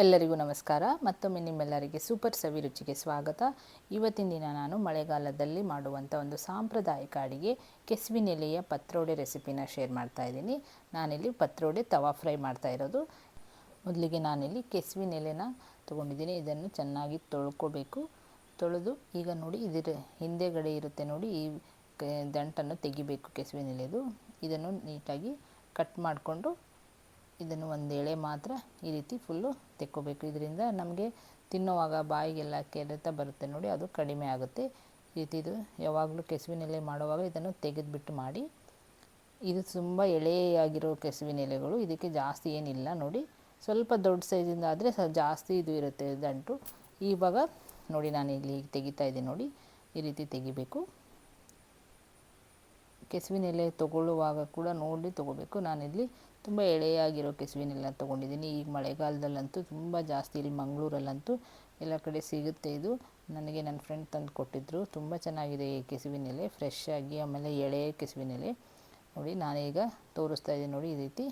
ಎಲ್ಲರಿಗೂ ನಮಸ್ಕಾರ. ಮತ್ತೊಮ್ಮೆ ನಿಮ್ಮೆಲ್ಲರಿಗೆ ಸೂಪರ್ ಸವಿ ರುಚಿಗೆ ಸ್ವಾಗತ. ಇವತ್ತಿನ ದಿನ ನಾನು ಮಳೆಗಾಲದಲ್ಲಿ ಮಾಡುವಂಥ ಒಂದು ಸಾಂಪ್ರದಾಯಿಕ ಅಡಿಗೆ, ಕೆಸುವಿನೆಲೆಯ ಪತ್ರೋಡೆ ರೆಸಿಪಿನ ಶೇರ್ ಮಾಡ್ತಾ ಇದ್ದೀನಿ. ನಾನಿಲ್ಲಿ ಪತ್ರೋಡೆ ತವಾ ಫ್ರೈ ಮಾಡ್ತಾ ಇರೋದು. ಮೊದಲಿಗೆ ನಾನಿಲ್ಲಿ ಕೆಸುವಿನೆಲೆನ ತೊಗೊಂಡಿದ್ದೀನಿ. ಇದನ್ನು ಚೆನ್ನಾಗಿ ತೊಳ್ಕೋಬೇಕು. ತೊಳೆದು ಈಗ ನೋಡಿ ಇದರ ಹಿಂದೆಗಡೆ ಇರುತ್ತೆ ನೋಡಿ ಈ ದಂಟನ್ನು ತೆಗಿಬೇಕು ಕೆಸುವಿನೆಲೆದು. ಇದನ್ನು ನೀಟಾಗಿ ಕಟ್ ಮಾಡಿಕೊಂಡು ಇದನ್ನು ಒಂದು ಎಳೆ ಮಾತ್ರ ಈ ರೀತಿ ಫುಲ್ಲು ತೆಕ್ಕೋಬೇಕು. ಇದರಿಂದ ನಮಗೆ ತಿನ್ನುವಾಗ ಬಾಯಿಗೆಲ್ಲ ಕೆರೆತ ಬರುತ್ತೆ ನೋಡಿ, ಅದು ಕಡಿಮೆ ಆಗುತ್ತೆ. ಇದು ಯಾವಾಗಲೂ ಕೆಸುವಿನೆಲೆ ಮಾಡುವಾಗ ಇದನ್ನು ತೆಗೆದುಬಿಟ್ಟು ಮಾಡಿ, ಇದು ತುಂಬ ಎಳೆಯಾಗಿರೋ ಕೆಸುವಿನ ಎಲೆಗಳು ಇದಕ್ಕೆ ಜಾಸ್ತಿ ಏನಿಲ್ಲ ನೋಡಿ. ಸ್ವಲ್ಪ ದೊಡ್ಡ ಸೈಜಿಂದ ಆದರೆ ಜಾಸ್ತಿ ಇದು ಇರುತ್ತೆ ದಂಟು ಇವಾಗ ನೋಡಿ ನಾನು ಇಲ್ಲಿ ತೆಗಿತಾ ಇದ್ದೀನಿ ನೋಡಿ, ಈ ರೀತಿ ತೆಗಿಬೇಕು. ಕೆಸುವಿನ ಎಲೆ ತೊಗೊಳ್ಳುವಾಗ ಕೂಡ ನೋಡಿ ತೊಗೋಬೇಕು. ನಾನಿಲ್ಲಿ ತುಂಬ ಎಳೆಯಾಗಿರೋ ಕೆಸುವಿನ ಎಲೆ ತೊಗೊಂಡಿದ್ದೀನಿ. ಈಗ ಮಳೆಗಾಲದಲ್ಲಂತೂ ತುಂಬ ಜಾಸ್ತಿ ಇಲ್ಲಿ ಮಂಗಳೂರಲ್ಲಂತೂ ಎಲ್ಲ ಕಡೆ ಸಿಗುತ್ತೆ ಇದು. ನನಗೆ ನನ್ನ ಫ್ರೆಂಡ್ ತಂದು ಕೊಟ್ಟಿದ್ದರು ತುಂಬ ಚೆನ್ನಾಗಿದೆ ಈ ಕೆಸುವಿನ ಎಲೆ ಫ್ರೆಶ್ ಆಗಿ, ಆಮೇಲೆ ಎಳೆ ಕೆಸುವಿನ ಎಲೆ ನೋಡಿ, ನಾನೀಗ ತೋರಿಸ್ತಾ ಇದ್ದೀನಿ ನೋಡಿ ಈ ರೀತಿ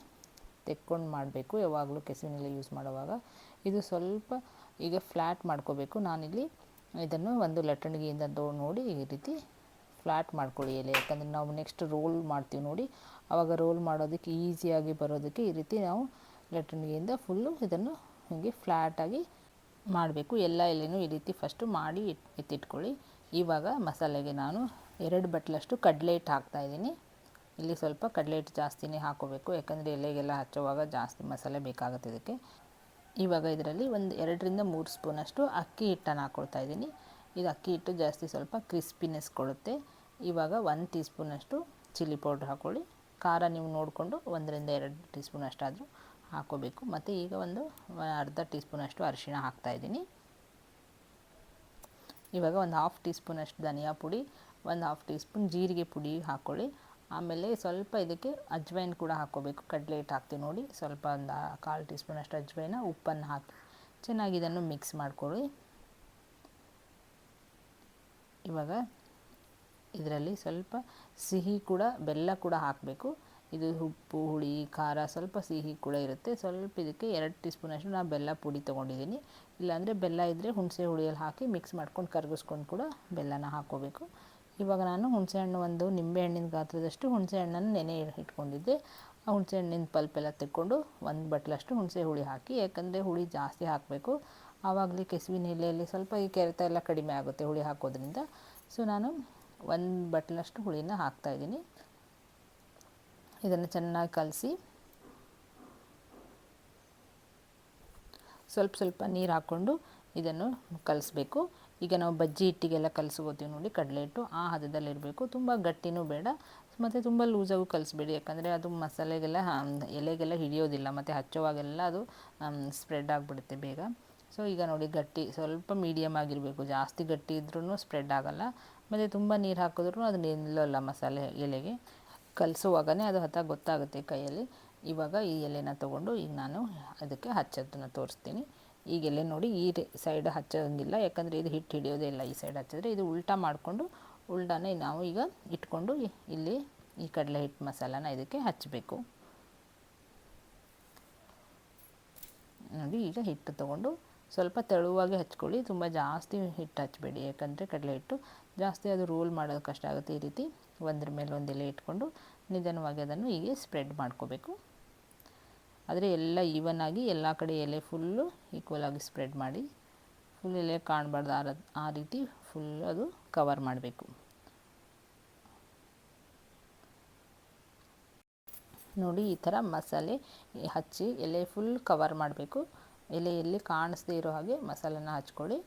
ತೆಕ್ಕೊಂಡು ಮಾಡಬೇಕು. ಯಾವಾಗಲೂ ಕೆಸುವಿನ ಎಲೆ ಯೂಸ್ ಮಾಡುವಾಗ. ಇದು ಸ್ವಲ್ಪ ಈಗ ಫ್ಲ್ಯಾಟ್ ಮಾಡ್ಕೋಬೇಕು. ನಾನಿಲ್ಲಿ ಇದನ್ನು ಒಂದು ಲಟ್ಟಣಿಗೆಯಿಂದ ನೋಡಿ ಈ ರೀತಿ ಫ್ಲ್ಯಾಟ್ ಮಾಡ್ಕೊಳ್ಳಿ ಎಲೆ. ಯಾಕಂದರೆ ನಾವು ನೆಕ್ಸ್ಟ್ ರೋಲ್ ಮಾಡ್ತೀವಿ ನೋಡಿ. ಆವಾಗ ರೋಲ್ ಮಾಡೋದಕ್ಕೆ ಈಸಿಯಾಗಿ ಬರೋದಕ್ಕೆ ಈ ರೀತಿ ನಾವು ಲಟ್ಟಣಿಗೆಯಿಂದ ಫುಲ್ಲು ಇದನ್ನು ಹೀಗೆ ಫ್ಲ್ಯಾಟಾಗಿ ಮಾಡಬೇಕು. ಎಲ್ಲ ಎಲೆನೂ ಈ ರೀತಿ ಫಸ್ಟು ಮಾಡಿ ಎತ್ತಿಟ್ಕೊಳ್ಳಿ. ಇವಾಗ ಮಸಾಲೆಗೆ ನಾನು ಎರಡು ಬಟ್ಲಷ್ಟು ಕಡಲೆ ಹಿಟ್ಟು ಹಾಕ್ತಾಯಿದ್ದೀನಿ ಇಲ್ಲಿ ಸ್ವಲ್ಪ ಕಡಲೆ ಹಿಟ್ಟು ಜಾಸ್ತಿನೇ ಹಾಕೋಬೇಕು. ಯಾಕಂದರೆ ಎಲೆಗೆಲ್ಲ ಹಚ್ಚುವಾಗ ಜಾಸ್ತಿ ಮಸಾಲೆ ಬೇಕಾಗುತ್ತೆ ಇದಕ್ಕೆ. ಇವಾಗ ಇದರಲ್ಲಿ ಒಂದು ಎರಡರಿಂದ ಮೂರು ಸ್ಪೂನಷ್ಟು ಅಕ್ಕಿ ಹಿಟ್ಟನ್ನು ಹಾಕ್ಕೊಳ್ತಾ ಇದ್ದೀನಿ. ಇದು ಅಕ್ಕಿ ಹಿಟ್ಟು ಜಾಸ್ತಿ ಸ್ವಲ್ಪ ಕ್ರಿಸ್ಪಿನೆಸ್ ಕೊಡುತ್ತೆ. ಇವಾಗ ಒಂದು ಟೀ ಸ್ಪೂನಷ್ಟು ಚಿಲ್ಲಿ ಪೌಡ್ರ್ ಹಾಕ್ಕೊಳ್ಳಿ ಖಾರ ನೀವು ನೋಡಿಕೊಂಡು ಒಂದರಿಂದ ಎರಡು ಟೀ ಸ್ಪೂನ್ ಅಷ್ಟಾದರೂ ಹಾಕೋಬೇಕು. ಮತ್ತು ಈಗ ಒಂದು ಅರ್ಧ ಟೀ ಸ್ಪೂನಷ್ಟು ಅರಿಶಿಣ ಹಾಕ್ತಾಯಿದ್ದೀನಿ ಇವಾಗ ಒಂದು ಹಾಫ್ ಟೀ ಸ್ಪೂನಷ್ಟು ಧನಿಯಾ ಪುಡಿ, ಒಂದು ಹಾಫ್ ಟೀ ಸ್ಪೂನ್ ಜೀರಿಗೆ ಪುಡಿ ಹಾಕ್ಕೊಳ್ಳಿ ಆಮೇಲೆ ಸ್ವಲ್ಪ ಇದಕ್ಕೆ ಅಜ್ವೈನ್ ಕೂಡ ಹಾಕ್ಕೋಬೇಕು ಕಡಲೆ ಹಿಟ್ಟು ಹಾಕ್ತೀವಿ ನೋಡಿ. ಸ್ವಲ್ಪ ಒಂದು ಕಾಲು ಟೀ ಸ್ಪೂನಷ್ಟು ಅಜ್ವೈನ ಉಪ್ಪನ್ನು ಹಾಕಿ ಚೆನ್ನಾಗಿ ಇದನ್ನು ಮಿಕ್ಸ್ ಮಾಡ್ಕೊಳ್ಳಿ. ಇವಾಗ ಇದರಲ್ಲಿ ಸ್ವಲ್ಪ ಸಿಹಿ ಕೂಡ, ಬೆಲ್ಲ ಕೂಡ ಹಾಕಬೇಕು. ಇದು ಉಪ್ಪು, ಹುಳಿ, ಖಾರ ಸ್ವಲ್ಪ ಸಿಹಿ ಕೂಡ ಇರುತ್ತೆ. ಸ್ವಲ್ಪ ಇದಕ್ಕೆ ಎರಡು ಟೀ ಸ್ಪೂನಷ್ಟು ನಾನು ಬೆಲ್ಲ ಪುಡಿ ತೊಗೊಂಡಿದ್ದೀನಿ. ಇಲ್ಲಾಂದರೆ ಬೆಲ್ಲ ಇದ್ದರೆ ಹುಣಸೆ ಹುಳಿಯಲ್ಲಿ ಹಾಕಿ ಮಿಕ್ಸ್ ಮಾಡ್ಕೊಂಡು ಕರಗಿಸ್ಕೊಂಡು ಕೂಡ ಬೆಲ್ಲನ ಹಾಕ್ಕೋಬೇಕು. ಇವಾಗ ನಾನು ಹುಣಸೆಹಣ್ಣು ಒಂದು ನಿಂಬೆಹಣ್ಣಿನ ಗಾತ್ರದಷ್ಟು ಹುಣಸೆ ಹಣ್ಣನ್ನು ನೆನೆ ಇಟ್ಕೊಂಡಿದ್ದೆ. ಆ ಹುಣಸೆ ಹಣ್ಣಿನ ಪಲ್ಪ್ ಎಲ್ಲ ತೆಕ್ಕೊಂಡು ಒಂದು ಬಟ್ಲಷ್ಟು ಹುಣಸೆ ಹುಳಿ ಹಾಕಿ, ಯಾಕಂದರೆ ಹುಳಿ ಜಾಸ್ತಿ ಹಾಕಬೇಕು. ಆವಾಗಲೇ ಕೆಸುವಿನ ಎಲೆಯಲ್ಲಿ ಸ್ವಲ್ಪ ಈ ಕೆರೆತ ಎಲ್ಲ ಕಡಿಮೆ ಆಗುತ್ತೆ ಹುಳಿ ಹಾಕೋದ್ರಿಂದ. ಸೊ, ನಾನು ಒಂದು ಬಟ್ಲಷ್ಟು ಹುಳಿನ ಹಾಕ್ತಾಯಿದ್ದೀನಿ ಇದನ್ನು ಚೆನ್ನಾಗಿ ಕಲಸಿ. ಸ್ವಲ್ಪ ಸ್ವಲ್ಪ ನೀರು ಹಾಕ್ಕೊಂಡು ಇದನ್ನು ಕಲಿಸ್ಬೇಕು. ಈಗ ನಾವು ಬಜ್ಜಿ ಹಿಟ್ಟಿಗೆಲ್ಲ ಕಲಸ್ಕೋತೀವಿ ನೋಡಿ, ಕಡಲೆ ಹಿಟ್ಟು ಆ ಹದದಲ್ಲಿರಬೇಕು ತುಂಬ ಗಟ್ಟಿನೂ ಬೇಡ, ಮತ್ತು ತುಂಬ ಲೂಸಾಗೂ ಕಲಿಸ್ಬೇಡಿ, ಯಾಕಂದರೆ ಅದು ಮಸಾಲೆಗೆಲ್ಲ ಎಲೆಗೆಲ್ಲ ಹಿಡಿಯೋದಿಲ್ಲ, ಮತ್ತು ಹಚ್ಚೋವಾಗೆಲ್ಲ ಅದು ಸ್ಪ್ರೆಡ್ ಆಗಿಬಿಡುತ್ತೆ ಬೇಗ. ಸೊ ಈಗ ನೋಡಿ ಗಟ್ಟಿ, ಸ್ವಲ್ಪ ಮೀಡಿಯಮ್ ಆಗಿರಬೇಕು. ಜಾಸ್ತಿ ಗಟ್ಟಿ ಇದ್ರೂ ಸ್ಪ್ರೆಡ್ ಆಗೋಲ್ಲ. ಮತ್ತು ತುಂಬ ನೀರು ಹಾಕಿದ್ರು ಅದು ನಿಲ್ಲಲ್ಲ ಮಸಾಲೆ ಎಲೆಗೆ. ಕಲಸುವಾಗಲೇ ಅದು ಹತ್ತ ಗೊತ್ತಾಗುತ್ತೆ ಕೈಯಲ್ಲಿ. ಇವಾಗ ಈ ಎಲೆನ ತೊಗೊಂಡು ಈಗ ನಾನು ಅದಕ್ಕೆ ಹಚ್ಚೋದನ್ನು ತೋರಿಸ್ತೀನಿ. ಈಗ ಎಲೆ ನೋಡಿ ಈ ಸೈಡ್ ಹಚ್ಚೋಂಗಿಲ್ಲ, ಯಾಕಂದರೆ ಇದು ಹಿಟ್ಟು ಹಿಡಿಯೋದೇ ಇಲ್ಲ ಈ ಸೈಡ್ ಹಚ್ಚಿದ್ರೆ. ಇದು ಉಲ್ಟಾ ಮಾಡಿಕೊಂಡು ಉಲ್ಟಾನೇ ನಾವು ಈಗ ಇಟ್ಕೊಂಡು ಇಲ್ಲಿ ಈ ಕಡಲೆ ಹಿಟ್ಟು ಮಸಾಲನ ಇದಕ್ಕೆ ಹಚ್ಚಬೇಕು ನೋಡಿ ಈಗ ಹಿಟ್ಟು ತೊಗೊಂಡು ಸ್ವಲ್ಪ ತೆಳುವಾಗಿ ಹಚ್ಕೊಳ್ಳಿ. ತುಂಬ ಜಾಸ್ತಿ ಹಿಟ್ಟು ಹಚ್ಚಬೇಡಿ. ಯಾಕಂದರೆ ಕಡಲೆ ಹಿಟ್ಟು ಜಾಸ್ತಿ ಅದು ರೋಲ್ ಮಾಡೋದು ಕಷ್ಟ ಆಗುತ್ತೆ ಈ ರೀತಿ. ಒಂದ್ರ ಮೇಲೆ ಒಂದು ಇಟ್ಕೊಂಡು ನಿಧಾನವಾಗಿ ಅದನ್ನು ಹೀಗೆ ಸ್ಪ್ರೆಡ್ ಮಾಡ್ಕೋಬೇಕು. ಆದರೆ ಎಲ್ಲ ಈವನ್ ಆಗಿ ಎಲ್ಲ ಕಡೆ ಎಲೆ ಫುಲ್ಲು ಈಕ್ವಲ್ ಆಗಿ ಸ್ಪ್ರೆಡ್ ಮಾಡಿ ಫುಲ್ ಎಲೆ ಕಾಣಬಾರ್ದು ಆ ಆ ರೀತಿ ಫುಲ್ ಅದು ಕವರ್ ಮಾಡಬೇಕು. ನೋಡಿ ಈ ಥರ ಮಸಾಲೆ ಹಚ್ಚಿ ಎಲೆ ಫುಲ್ ಕವರ್ ಮಾಡಬೇಕು. ಎಲೆ ಎಲ್ಲಿ ಕಾಣಿಸ್ದೇ ಇರೋ ಹಾಗೆ ಮಸಾಲೆನ ಹಚ್ಕೊಳ್ಳಿ.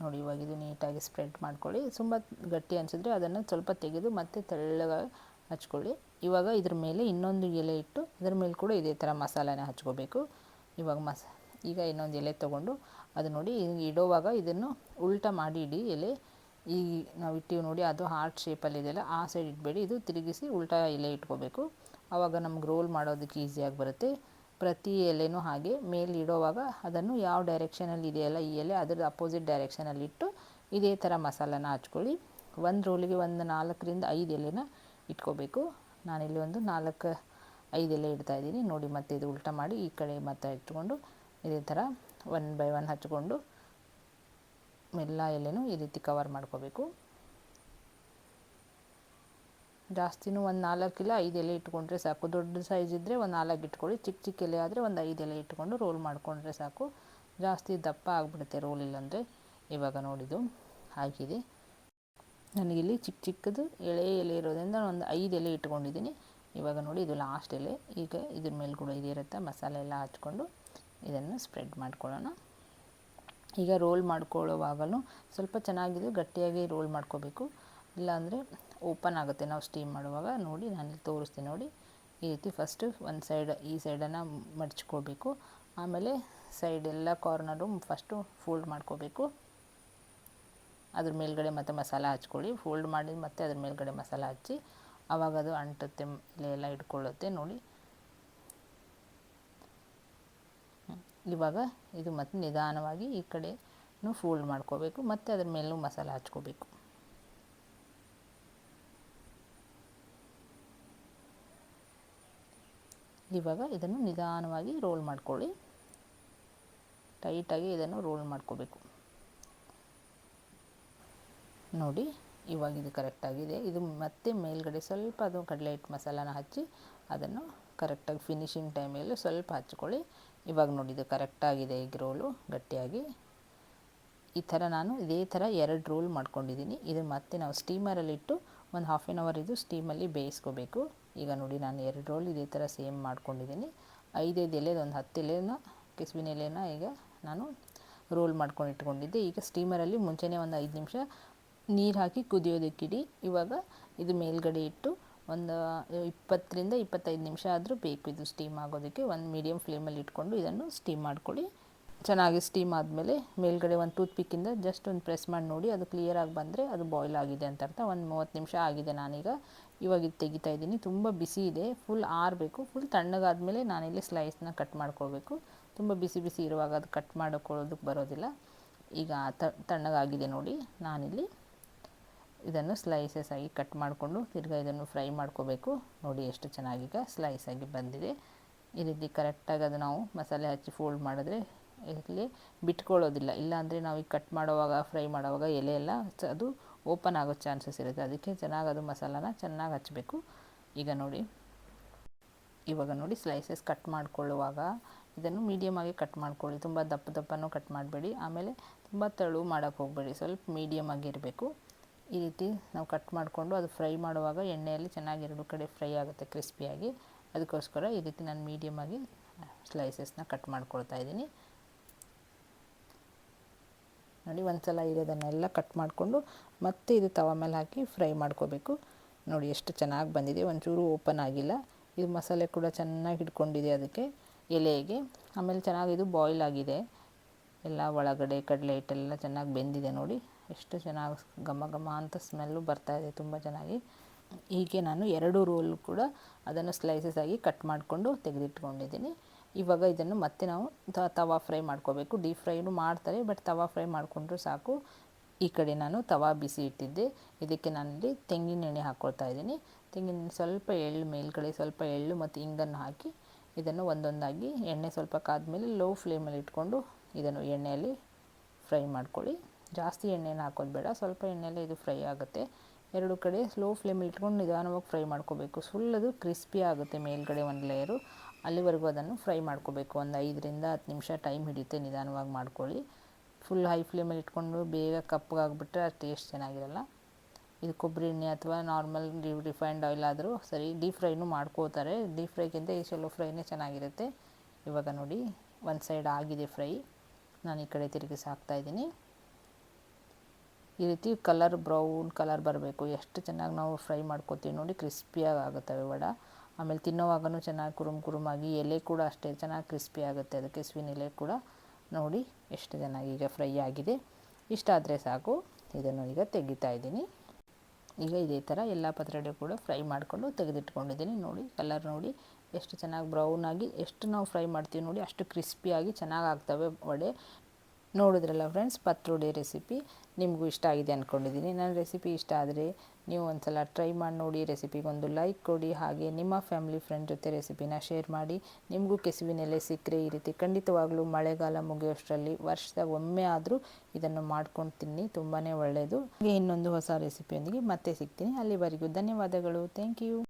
ನೋಡಿ, ಇವಾಗ ಇದು ನೀಟಾಗಿ ಸ್ಪ್ರೆಡ್ ಮಾಡ್ಕೊಳ್ಳಿ. ತುಂಬ ಗಟ್ಟಿ ಅನಿಸಿದ್ರೆ ಅದನ್ನು ಸ್ವಲ್ಪ ತೆಗೆದು ಮತ್ತೆ ತೆಳ್ಳಗಾಗಿ ಹಚ್ಕೊಳ್ಳಿ. ಇವಾಗ ಇದ್ರ ಮೇಲೆ ಇನ್ನೊಂದು ಎಲೆ ಇಟ್ಟು ಇದ್ರ ಮೇಲೆ ಕೂಡ ಇದೇ ಥರ ಮಸಾಲೆನ ಹಚ್ಕೋಬೇಕು. ಇವಾಗ ಮಸ, ಈಗ ಇನ್ನೊಂದು ಎಲೆ ತೊಗೊಂಡು ಅದು ನೋಡಿ ಇಡೋವಾಗ ಇದನ್ನು ಉಲ್ಟ ಮಾಡಿ ಇಡಿ ಎಲೆ. ಈ ನಾವು ಇಟ್ಟಿವಿ ನೋಡಿ, ಅದು ಹಾರ್ಟ್ ಶೇಪಲ್ಲಿ ಇದೆಯಲ್ಲ ಆ ಸೈಡ್ ಇಡಬೇಡಿ. ಇದು ತಿರುಗಿಸಿ ಉಲ್ಟಾ ಎಲೆ ಇಟ್ಕೋಬೇಕು. ಆವಾಗ ನಮ್ಗೆ ರೋಲ್ ಮಾಡೋದಕ್ಕೆ ಈಸಿಯಾಗಿ ಬರುತ್ತೆ. ಪ್ರತಿ ಎಲೆನೂ ಹಾಗೆ ಮೇಲೆ ಇಡೋವಾಗ ಅದನ್ನು ಯಾವ ಡೈರೆಕ್ಷನಲ್ಲಿ ಇದೆಯಲ್ಲ ಈ ಎಲೆ ಅದರ ಅಪೋಸಿಟ್ ಡೈರೆಕ್ಷನಲ್ಲಿಟ್ಟು ಇದೇ ಥರ ಮಸಾಲನ ಹಚ್ಕೊಳ್ಳಿ. ಒಂದು ರೋಲಿಗೆ ಒಂದು ನಾಲ್ಕರಿಂದ ಐದು ಎಲೆನ ಇಟ್ಕೋಬೇಕು. ನಾನಿಲ್ಲಿ ಒಂದು ನಾಲ್ಕು, ಐದು ಎಲೆ ಇಡ್ತಾಯಿದ್ದೀನಿ ನೋಡಿ ಮತ್ತೆ ಇದು ಉಲ್ಟಾ ಮಾಡಿ ಈ ಕಡೆ ಮತ್ತೆ ಇಟ್ಕೊಂಡು ಇದೇ ಥರ ಒನ್ ಬೈ ಒನ್ ಹಚ್ಕೊಂಡು ಎಲ್ಲ ಎಲೆನೂ ಈ ರೀತಿ ಕವರ್ ಮಾಡ್ಕೋಬೇಕು. ಜಾಸ್ತಿನೂ ಒಂದು ನಾಲ್ಕು ಇಲ್ಲ, ಐದು ಎಲೆ ಇಟ್ಕೊಂಡ್ರೆ ಸಾಕು. ದೊಡ್ಡ ಸೈಜ್ ಇದ್ದರೆ ಒಂದು ನಾಲ್ಕು ಇಟ್ಕೊಳ್ಳಿ ಚಿಕ್ಕ ಚಿಕ್ಕ ಎಲೆ ಆದರೆ ಒಂದು ಐದು ಎಲೆ ಇಟ್ಕೊಂಡು ರೋಲ್ ಮಾಡಿಕೊಂಡ್ರೆ ಸಾಕು. ಜಾಸ್ತಿ ದಪ್ಪ ಆಗಿಬಿಡುತ್ತೆ ರೋಲ್ ಇಲ್ಲಾಂದರೆ. ಇವಾಗ ನೋಡಿದ್ದು ಆಗಿದೆ ನನಗಿಲ್ಲಿ ಚಿಕ್ಕ ಚಿಕ್ಕದು ಎಳೆ, ಎಲೆ ಇರೋದ್ರಿಂದ ಒಂದು ಐದು ಎಲೆ ಇಟ್ಕೊಂಡಿದ್ದೀನಿ. ಇವಾಗ ನೋಡಿ ಇದು ಲಾಸ್ಟ್ ಎಲೆ. ಈಗ ಇದ್ರ ಮೇಲೆ ಕೂಡ ಇದಿರುತ್ತೆ ಮಸಾಲೆ ಎಲ್ಲ ಹಚ್ಕೊಂಡು ಇದನ್ನು ಸ್ಪ್ರೆಡ್ ಮಾಡ್ಕೊಳ್ಳೋಣ. ಈಗ ರೋಲ್ ಮಾಡ್ಕೊಳ್ಳೋವಾಗಲೂ ಸ್ವಲ್ಪ ಚೆನ್ನಾಗಿದೆ, ಗಟ್ಟಿಯಾಗಿ ರೋಲ್ ಮಾಡ್ಕೋಬೇಕು. ಇಲ್ಲಾಂದರೆ ಓಪನ್ ಆಗುತ್ತೆ ನಾವು ಸ್ಟೀಮ್ ಮಾಡುವಾಗ. ನೋಡಿ ನಾನು ತೋರಿಸ್ತೀನಿ ನೋಡಿ. ಈ ರೀತಿ ಫಸ್ಟು ಒಂದು ಸೈಡ್ ಈ ಸೈಡನ್ನು ಮಡಚ್ಕೋಬೇಕು. ಆಮೇಲೆ ಸೈಡ್ ಎಲ್ಲ ಕಾರ್ನರು ಫಸ್ಟು ಫೋಲ್ಡ್ ಮಾಡ್ಕೋಬೇಕು. ಅದ್ರ ಮೇಲ್ಗಡೆ ಮತ್ತೆ ಮಸಾಲ ಹಚ್ಕೊಳ್ಳಿ. ಫೋಲ್ಡ್ ಮಾಡಿ ಮತ್ತೆ ಅದ್ರ ಮೇಲ್ಗಡೆ ಮಸಾಲ ಹಚ್ಚಿ. ಆವಾಗ ಅದು ಅಂಟುತ್ತೆ ಎಲೆ ಎಲ್ಲ ಇಟ್ಕೊಳ್ಳುತ್ತೆ. ನೋಡಿ. ಇವಾಗ ಇದು ಮತ್ತೆ ನಿಧಾನವಾಗಿ ಈ ಕಡೆನೂ ಫೋಲ್ಡ್ ಮಾಡ್ಕೋಬೇಕು. ಮತ್ತು ಅದ್ರ ಮೇಲೂ ಮಸಾಲ ಹಚ್ಕೋಬೇಕು. ಇವಾಗ ಇದನ್ನು ನಿಧಾನವಾಗಿ ರೋಲ್ ಮಾಡ್ಕೊಳ್ಳಿ. ಟೈಟಾಗಿ ಇದನ್ನು ರೋಲ್ ಮಾಡ್ಕೋಬೇಕು. ನೋಡಿ, ಇವಾಗ ಇದು ಕರೆಕ್ಟಾಗಿದೆ ಇದು ಮತ್ತೆ ಮೇಲ್ಗಡೆ ಸ್ವಲ್ಪ ಅದು ಕಡಲೆ ಹಿಟ್ಟು ಮಸಾಲನ ಹಚ್ಚಿ ಅದನ್ನು ಕರೆಕ್ಟಾಗಿ ಫಿನಿಶಿಂಗ್ ಟೈಮಲ್ಲಿ ಸ್ವಲ್ಪ ಹಚ್ಕೊಳ್ಳಿ. ಇವಾಗ ನೋಡಿ, ಇದು ಕರೆಕ್ಟಾಗಿದೆ ಈಗ ರೋಲು ಗಟ್ಟಿಯಾಗಿ. ಈ ಥರ ನಾನು ಇದೇ ಥರ ಎರಡು ರೋಲ್ ಮಾಡ್ಕೊಂಡಿದ್ದೀನಿ. ಇದು ಮತ್ತೆ ನಾವು ಸ್ಟೀಮರಲ್ಲಿಟ್ಟು ಒಂದು ಹಾಫ್ ಆನ್ ಅವರ್ ಇದು ಸ್ಟೀಮಲ್ಲಿ ಬೇಯಿಸ್ಕೋಬೇಕು. ಈಗ ನೋಡಿ ನಾನು ಎರಡು ರೋಲ್ ಇದೇ ಥರ ಸೇಮ್ ಮಾಡ್ಕೊಂಡಿದ್ದೀನಿ. ಐದೈದು ಎಲೆದು ಒಂದು ಹತ್ತು ಎಲೆನ, ಕೆಸುವಿನ ಎಲೆನ ಈಗ ನಾನು ರೋಲ್ ಮಾಡ್ಕೊಂಡು ಇಟ್ಕೊಂಡಿದ್ದೆ. ಈಗ ಸ್ಟೀಮರಲ್ಲಿ ಮುಂಚೆನೇ ಒಂದು ಐದು ನಿಮಿಷ ನೀರು ಹಾಕಿ ಕುದಿಯೋದಕ್ಕಿಡಿ ಇವಾಗ ಇದು ಮೇಲ್ಗಡೆ ಇಟ್ಟು ಒಂದು ಇಪ್ಪತ್ತರಿಂದ ಇಪ್ಪತ್ತೈದು ನಿಮಿಷ ಆದರೂ ಬೇಕು ಇದು ಸ್ಟೀಮ್ ಆಗೋದಕ್ಕೆ. ಒಂದು ಮೀಡಿಯಮ್ ಫ್ಲೇಮಲ್ಲಿ ಇಟ್ಕೊಂಡು ಇದನ್ನು ಸ್ಟೀಮ್ ಮಾಡ್ಕೊಳ್ಳಿ. ಚೆನ್ನಾಗಿ ಸ್ಟೀಮ್ ಆದಮೇಲೆ ಮೇಲ್ಗಡೆ ಒಂದು ಟೂತ್ ಪಿಕ್ಕಿಂದ ಜಸ್ಟ್ ಒಂದು ಪ್ರೆಸ್ ಮಾಡಿ ನೋಡಿ, ಅದು ಕ್ಲಿಯರಾಗಿ ಬಂದರೆ ಅದು ಬಾಯ್ಲ್ ಆಗಿದೆ ಅಂತ ಅರ್ಥ. ಒಂದು ಮೂವತ್ತು ನಿಮಿಷ ಆಗಿದೆ ನಾನೀಗ. ಇವಾಗ ಇದು ತೆಗಿತಾ ಇದ್ದೀನಿ. ತುಂಬ ಬಿಸಿ ಇದೆ. ಫುಲ್ ಆರಬೇಕು. ಫುಲ್ ತಣ್ಣಗಾದಮೇಲೆ ನಾನಿಲ್ಲಿ ಸ್ಲೈಸ್ನ ಕಟ್ ಮಾಡ್ಕೊಳ್ಬೇಕು. ತುಂಬ ಬಿಸಿ ಬಿಸಿ ಇರುವಾಗ ಅದು ಕಟ್ ಮಾಡಿಕೊಳ್ಳೋದಕ್ಕೆ ಬರೋದಿಲ್ಲ. ಈಗ ತಣ್ಣಗಾಗಿದೆ ನೋಡಿ. ನಾನಿಲ್ಲಿ ಇದನ್ನು ಸ್ಲೈಸಸ್ ಆಗಿ ಕಟ್ ಮಾಡಿಕೊಂಡು ತಿರ್ಗಾ ಇದನ್ನು ಫ್ರೈ ಮಾಡ್ಕೋಬೇಕು. ನೋಡಿ ಎಷ್ಟು ಚೆನ್ನಾಗೀಗ ಸ್ಲೈಸ್ ಆಗಿ ಬಂದಿದೆ. ಈ ರೀತಿ ಕರೆಕ್ಟಾಗಿ ಅದು ನಾವು ಮಸಾಲೆ ಹಚ್ಚಿ ಫೋಲ್ಡ್ ಮಾಡಿದ್ರೆ ಇಲ್ಲಿ ಬಿಟ್ಕೊಳ್ಳೋದಿಲ್ಲ. ಇಲ್ಲಾಂದರೆ ನಾವು ಈಗ ಕಟ್ ಮಾಡುವಾಗ ಫ್ರೈ ಮಾಡುವಾಗ ಎಲೆ ಎಲ್ಲ ಅದು ಓಪನ್ ಆಗೋ ಚಾನ್ಸಸ್ ಇರುತ್ತೆ. ಅದಕ್ಕೆ ಚೆನ್ನಾಗಿ ಅದು ಮಸಾಲಾನ ಚೆನ್ನಾಗಿ ಹಚ್ಚಬೇಕು ಈಗ ನೋಡಿ. ಇವಾಗ ನೋಡಿ ಸ್ಲೈಸಸ್ ಕಟ್ ಮಾಡ್ಕೊಳ್ಳುವಾಗ ಇದನ್ನು ಮೀಡಿಯಮ್ ಆಗಿ ಕಟ್ ಮಾಡ್ಕೊಳ್ಳಿ. ತುಂಬ ದಪ್ಪ ದಪ್ಪನೂ ಕಟ್ ಮಾಡಬೇಡಿ. ಆಮೇಲೆ ತುಂಬ ತೆಳು ಮಾಡೋಕ್ಕೆ ಹೋಗಬೇಡಿ. ಸ್ವಲ್ಪ ಮೀಡಿಯಮ್ ಆಗಿರಬೇಕು ಈ ರೀತಿ ನಾವು ಕಟ್ ಮಾಡಿಕೊಂಡು ಅದು ಫ್ರೈ ಮಾಡುವಾಗ ಎಣ್ಣೆಯಲ್ಲಿ ಚೆನ್ನಾಗಿ ಎರಡು ಕಡೆ ಫ್ರೈ ಆಗುತ್ತೆ ಕ್ರಿಸ್ಪಿಯಾಗಿ ಅದಕ್ಕೋಸ್ಕರ ಈ ರೀತಿ ನಾನು ಮೀಡಿಯಮಾಗಿ ಸ್ಲೈಸಸ್ನ ಕಟ್ ಮಾಡ್ಕೊಳ್ತಾ ಇದ್ದೀನಿ. ನೋಡಿ ಒಂದು ಸಲ ಇರೋದನ್ನೆಲ್ಲ ಕಟ್ ಮಾಡಿಕೊಂಡು ಮತ್ತೆ ಇದು ತವ ಮೇಲೆ ಹಾಕಿ ಫ್ರೈ ಮಾಡ್ಕೋಬೇಕು. ನೋಡಿ, ಎಷ್ಟು ಚೆನ್ನಾಗಿ ಬಂದಿದೆ. ಒಂಚೂರು ಓಪನ್ ಆಗಿಲ್ಲ. ಇದು ಮಸಾಲೆ ಕೂಡ ಚೆನ್ನಾಗಿ ಹಿಡ್ಕೊಂಡಿದೆ ಅದಕ್ಕೆ ಎಲೆಗೆ. ಆಮೇಲೆ ಚೆನ್ನಾಗಿ ಇದು ಬಾಯ್ಲ್ ಆಗಿದೆ. ಎಲ್ಲ ಒಳಗಡೆ, ಕಡಲೆ ಹಿಟ್ಟೆಲ್ಲ ಚೆನ್ನಾಗಿ ಬೆಂದಿದೆ ನೋಡಿ. ಎಷ್ಟು ಚೆನ್ನಾಗಿ ಘಮ ಘಮ ಅಂತ ಸ್ಮೆಲ್ಲು ಇದೆ, ತುಂಬ ಚೆನ್ನಾಗಿ. ಹೀಗೆ ನಾನು ಎರಡು ರೋಲ್ ಕೂಡ ಅದನ್ನು ಸ್ಲೈಸಸ್ ಆಗಿ ಕಟ್ ಮಾಡಿಕೊಂಡು ತೆಗೆದಿಟ್ಕೊಂಡಿದ್ದೀನಿ. ಇವಾಗ ಇದನ್ನು ಮತ್ತೆ ನಾವು ತವಾ ಫ್ರೈ ಮಾಡ್ಕೋಬೇಕು. ಡೀಪ್ ಫ್ರೈನು ಮಾಡ್ತಾರೆ, ಬಟ್ ತವಾ ಫ್ರೈ ಮಾಡಿಕೊಂಡ್ರೂ ಸಾಕು. ಈ ಕಡೆ ನಾನು ತವಾ ಬಿಸಿ ಇಟ್ಟಿದ್ದೆ. ಇದಕ್ಕೆ ನಾನಿಲ್ಲಿ ತೆಂಗಿನ ಎಣ್ಣೆ ಹಾಕ್ಕೊಳ್ತಾ ಇದ್ದೀನಿ. ತೆಂಗಿನ ಸ್ವಲ್ಪ ಎಳ್ಳು ಮೇಲ್ಗಡೆ ಸ್ವಲ್ಪ ಎಳ್ಳು ಮತ್ತು ಇಂಗನ್ನು ಹಾಕಿ ಇದನ್ನು ಒಂದೊಂದಾಗಿ ಎಣ್ಣೆ ಸ್ವಲ್ಪ ಕಾದ್ಮೇಲೆ ಲೋ ಫ್ಲೇಮಲ್ಲಿ ಇಟ್ಕೊಂಡು ಇದನ್ನು ಎಣ್ಣೆಯಲ್ಲಿ ಫ್ರೈ ಮಾಡ್ಕೊಳ್ಳಿ. ಜಾಸ್ತಿ ಎಣ್ಣೆನ ಹಾಕೋದು ಬೇಡ. ಸ್ವಲ್ಪ ಎಣ್ಣೆಯಲ್ಲೇ ಇದು ಫ್ರೈ ಆಗುತ್ತೆ. ಎರಡು ಕಡೆ ಸ್ಲೋ ಫ್ಲೇಮಲ್ಲಿ ಇಟ್ಕೊಂಡು ನಿಧಾನವಾಗಿ ಫ್ರೈ ಮಾಡ್ಕೋಬೇಕು. ಸುಳ್ಳದು ಕ್ರಿಸ್ಪಿ ಆಗುತ್ತೆ ಮೇಲ್ಗಡೆ ಒಂದು ಲೇಯರು. ಅಲ್ಲಿವರೆಗೂ ಅದನ್ನು ಫ್ರೈ ಮಾಡ್ಕೋಬೇಕು. ಒಂದು ಐದರಿಂದ ಹತ್ತು ನಿಮಿಷ ಟೈಮ್ ಹಿಡಿಯುತ್ತೆ, ನಿಧಾನವಾಗಿ ಮಾಡ್ಕೊಳ್ಳಿ. ಫುಲ್ ಹೈ ಫ್ಲೇಮಲ್ಲಿ ಇಟ್ಕೊಂಡು ಬೇಗ ಕಪ್ಪಗಾಗ್ಬಿಟ್ರೆ ಅದು ಟೇಸ್ಟ್ ಚೆನ್ನಾಗಿರಲ್ಲ. ಇದು ಕೊಬ್ಬರಿ ಎಣ್ಣೆ ಅಥವಾ ನಾರ್ಮಲ್ ರಿಫೈನ್ಡ್ ಆಯಿಲ್ ಆದರೂ ಸರಿ, ಡೀಪ್ ಫ್ರೈನೂ ಮಾಡ್ಕೋತಾರೆ. ಡೀಪ್ ಫ್ರೈಗಿಂತ ಈ ಸೊಲೋ ಫ್ರೈನೇ ಚೆನ್ನಾಗಿರುತ್ತೆ. ಇವಾಗ ನೋಡಿ, ಒಂದು ಸೈಡ್ ಆಗಿದೆ ಫ್ರೈ. ನಾನು ಈ ಕಡೆ ತಿರುಗಿಸಿ ಹಾಕ್ತಾಯಿದ್ದೀನಿ ಈ ರೀತಿ ಕಲರ್ ಬ್ರೌನ್ ಕಲರ್ ಬರಬೇಕು. ಎಷ್ಟು ಚೆನ್ನಾಗಿ ನಾವು ಫ್ರೈ ಮಾಡ್ಕೋತೀವಿ ನೋಡಿ, ಕ್ರಿಸ್ಪಿಯಾಗಿ ಆಗುತ್ತವೆ ವಡ. ಆಮೇಲೆ ತಿನ್ನೋವಾಗೂ ಚೆನ್ನಾಗಿ ಕುರುಮ್ ಕುರುಮಾಗಿ ಎಲೆ ಕೂಡ ಅಷ್ಟೇ ಚೆನ್ನಾಗಿ ಕ್ರಿಸ್ಪಿ ಆಗುತ್ತೆ. ಅದಕ್ಕೆ ಸ್ವಿನ್ ಎಲೆ ಕೂಡ ನೋಡಿ ಎಷ್ಟು ಚೆನ್ನಾಗಿ ಈಗ ಫ್ರೈ ಆಗಿದೆ. ಇಷ್ಟಾದರೆ ಸಾಕು. ಇದನ್ನು ಈಗ ತೆಗಿತಾ ಇದ್ದೀನಿ. ಈಗ ಇದೇ ಥರ ಎಲ್ಲ ಪತ್ರೊಡೆ ಕೂಡ ಫ್ರೈ ಮಾಡಿಕೊಂಡು ತೆಗೆದಿಟ್ಕೊಂಡಿದ್ದೀನಿ. ನೋಡಿ ಕಲರ್ ನೋಡಿ ಎಷ್ಟು ಚೆನ್ನಾಗಿ ಬ್ರೌನ್ ಆಗಿ ಎಷ್ಟು ನಾವು ಫ್ರೈ ಮಾಡ್ತೀವಿ ನೋಡಿ ಅಷ್ಟು ಕ್ರಿಸ್ಪಿಯಾಗಿ ಚೆನ್ನಾಗಿ ಆಗ್ತವೆ ವಡೆ. ನೋಡಿದ್ರಲ್ಲ ಫ್ರೆಂಡ್ಸ್ ಪತ್ರೊಡೆ ರೆಸಿಪಿ ನಿಮಗೂ ಇಷ್ಟ ಆಗಿದೆ ಅಂದ್ಕೊಂಡಿದ್ದೀನಿ ನನ್ನ ರೆಸಿಪಿ ಇಷ್ಟ ಆದರೆ ನೀವು ಒಂದ್ಸಲ ಟ್ರೈ ಮಾಡಿ ನೋಡಿ ರೆಸಿಪಿಗೊಂದು ಲೈಕ್ ಕೊಡಿ. ಹಾಗೆ ನಿಮ್ಮ ಫ್ಯಾಮಿಲಿ ಫ್ರೆಂಡ್ ಜೊತೆ ರೆಸಿಪಿನ ಶೇರ್ ಮಾಡಿ. ನಿಮಗೂ ಕೆಸುವಿನೆಲೆ ಸಿಕ್ಕರೆ ಈ ರೀತಿ ಖಂಡಿತವಾಗ್ಲೂ ಮಳೆಗಾಲ ಮುಗಿಯೋಷ್ಟರಲ್ಲಿ ವರ್ಷದ ಒಮ್ಮೆ ಆದರೂ ಇದನ್ನು ಮಾಡ್ಕೊಂಡು ತಿನ್ನಿ ತುಂಬಾ ಒಳ್ಳೆಯದು ಹಾಗೆ ಇನ್ನೊಂದು ಹೊಸ ರೆಸಿಪಿಯೊಂದಿಗೆ ಮತ್ತೆ ಸಿಗ್ತೀನಿ. ಅಲ್ಲಿವರೆಗೂ ಧನ್ಯವಾದಗಳು. Thank you